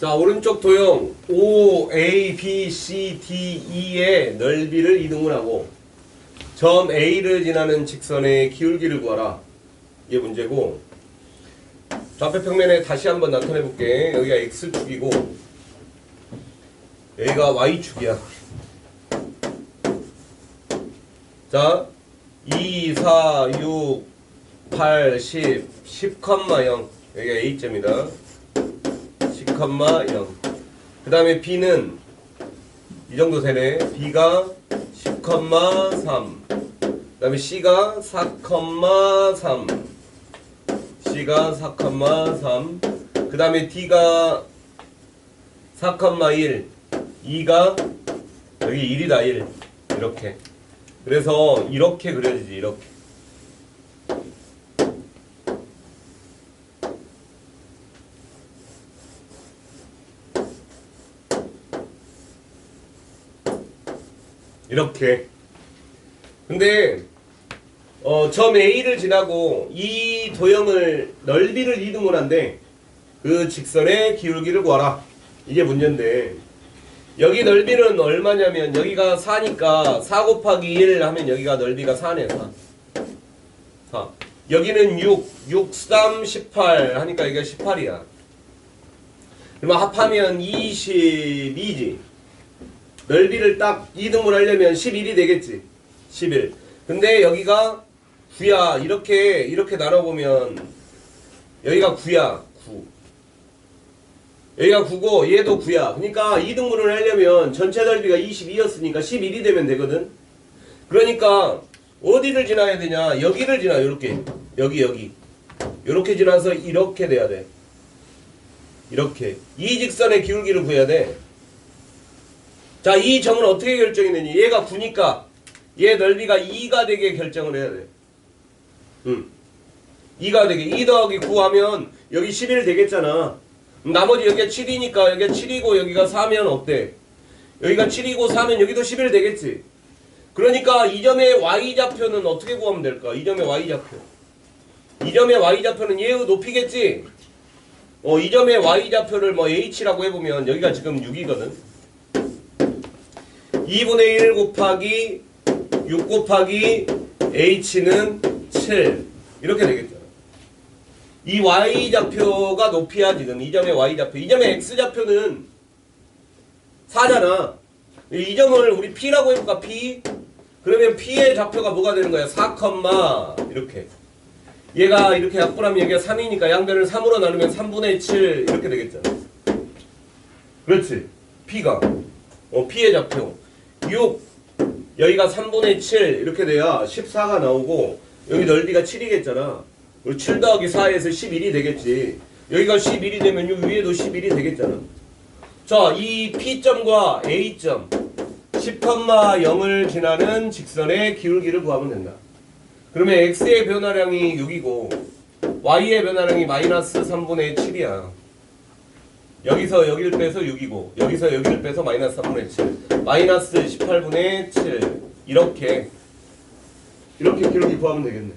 자, 오른쪽 도형 O, A, B, C, D, E의 넓이를 이등분하고 점 A를 지나는 직선의 기울기를 구하라. 이게 문제고 좌표 평면에 다시 한번 나타내 볼게. 여기가 X축이고 여기가 Y축이야. 자, 2, 4, 6, 8, 10, 10,0 여기가 A점이다. 10,0그 다음에 B는 이 정도 되네. B가 10,3 그 다음에 C가 4,3 C가 4,3 그 다음에 D가 4,1 E가 여기 1이다 1 이렇게. 그래서 이렇게 그려지지 이렇게 이렇게. 근데 어, 점 A를 지나고 이 도형을 넓이를 이등분한데 그 직선의 기울기를 구하라. 이게 문제인데. 여기 넓이는 얼마냐면 여기가 4니까 4 곱하기 1 하면 여기가 넓이가 4네 4 4 여기는 6 6 3 18 하니까 여기가 18이야. 그러면 합하면 22지 넓이를 딱 2등분 하려면 11이 되겠지. 11 근데 여기가 9야. 이렇게 이렇게 나눠보면 여기가 9야. 9 여기가 9고 얘도 9야. 그러니까 2등분을 하려면 전체 넓이가 22였으니까 11이 되면 되거든. 그러니까 어디를 지나야 되냐? 여기를 지나 이렇게. 여기 여기. 이렇게 지나서 이렇게 돼야 돼. 이렇게. 이 직선의 기울기를 구해야 돼 자, 이 점은 어떻게 결정이 되니? 얘가 9니까 얘 넓이가 2가 되게 결정을 해야 돼. 응. 2가 되게 2 더하기 9 하면 여기 11 되겠잖아. 나머지 여기가 7이니까 여기가 7이고 여기가 4면 어때? 여기가 7이고 4면 여기도 11 되겠지. 그러니까 이 점의 y좌표는 어떻게 구하면 될까? 이 점의 y좌표. 이 점의 y좌표는 얘의 높이겠지? 어, 이 점의 y좌표를 뭐 h라고 해보면 여기가 지금 6이거든. 2분의 1 곱하기 6 곱하기 h는 7 이렇게 되겠죠. 이 y좌표가 높이야 지금 이 점의 y좌표 이 점의 x좌표는 4잖아. 이 점을 우리 p라고 해볼까 p? 그러면 p의 좌표가 뭐가 되는 거야? 4, 이렇게 얘가 이렇게 약분하면 여기가 3이니까 양변을 3으로 나누면 3분의 7 이렇게 되겠잖아. 그렇지. p가 어, p의 좌표 6 여기가 3분의 7 이렇게 돼야 14가 나오고 여기 넓이가 7이겠잖아. 그리고 7 더하기 4에서 11이 되겠지. 여기가 11이 되면 요 위에도 11이 되겠잖아. 자 이 P점과 A점 10,0을 지나는 직선의 기울기를 구하면 된다. 그러면 X의 변화량이 6이고 Y의 변화량이 마이너스 3분의 7이야 여기서 여기를 빼서 6이고 여기서 여기를 빼서 마이너스 3분의 7 마이너스 18분의 7 이렇게. 이렇게 기록이 구하면 되겠네